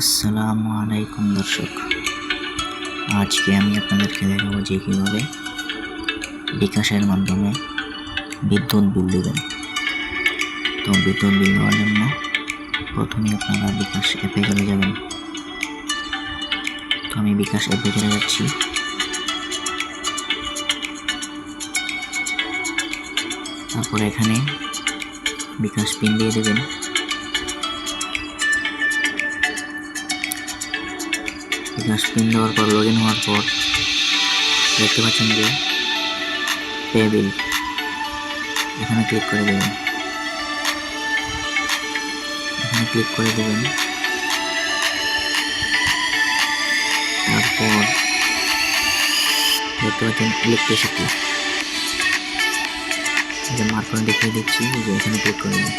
আসসালামু আলাইকুম, দর্শক। আজকে আমি আপনাদেরকে দেখাবো যে কীভাবে বিকাশের মাধ্যমে বিদ্যুৎ বিল দেবেন। তো বিদ্যুৎ বিল দেওয়ার জন্য প্রথমে আপনারা বিকাশ অ্যাপে চলে যাবেন। তো আমি বিকাশ অ্যাপে চলে যাচ্ছি। তারপরে এখানে বিকাশ পিন দিয়ে দেবেন। বিকাশ পিন দেওয়ার পর লগ ইন হওয়ার পর দেখতে পাচ্ছেন যে পে এখানে ক্লিক করে দেবেন। এখানে ক্লিক করে দেবেন। তারপর দেখতে পাচ্ছেন ইলেকট্রিসিটি এটা মার্ক করে দেখিয়ে দিচ্ছি যে এখানে ক্লিক করে দিন।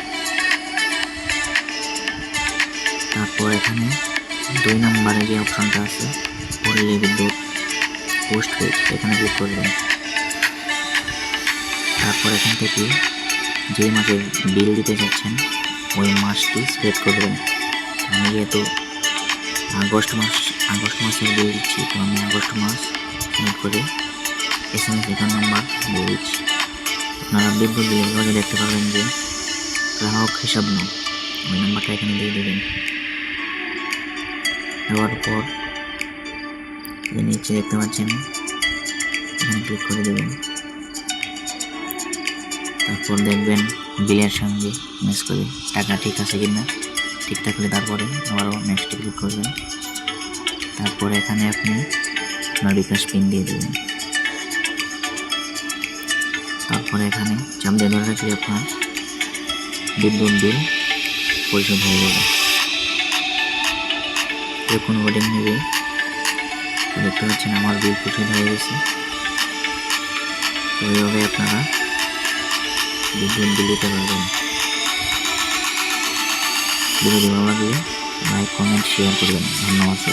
তারপর এখানে দুই নম্বরে যে অপশনটা আছে পল্লী বিদ্যুৎ পোস্ট পেড এখানে ক্লিক করবেন তারপর এখান থেকে যে মাসে বিল দিতে চাচ্ছেন ওই মাসটি সিলেক্ট করবেন আমি যেহেতু আগস্ট মাস, আগস্ট মাসের বিল দিচ্ছি, তো আমি আগস্ট মাস সিলেক্ট করে S M S account number দিয়ে দিচ্ছি। আপনারা বিদ্যুৎ দেখতে পাবেন যে গ্রাহক হিসাব নাম ওই নাম্বারটা এখানে দিয়ে দেবেন। দেওয়ার পর নিচে দেখতে পাচ্ছেন, এখানে ক্লিক করে দেবেন। তারপর দেখবেন বিলের সঙ্গে ম্যাচ করে টাকা ঠিক আছে কিনা, ঠিক থাকলে তারপরে আবারও নেক্সট ক্লিক করবেন। তারপরে এখানে আপনি আপনার বিকাশ পিন দিয়ে দেবেন। তারপরে এখানে চাপ দিয়ে ধরে রাখলে আপনার বিদ্যুৎ বিল পরিশোধ হয়ে যাবে। যখন ওয়েডিং নেবে। দেখতে পাচ্ছেন আমার বিল কঠিন হয়ে গেছে তো এইভাবে আপনারা বিদ্যুৎ বিল দিতে পারবেন। ভিডিওটি ভালো লাগলে লাইক কমেন্ট শেয়ার করবেন। ধন্যবাদ।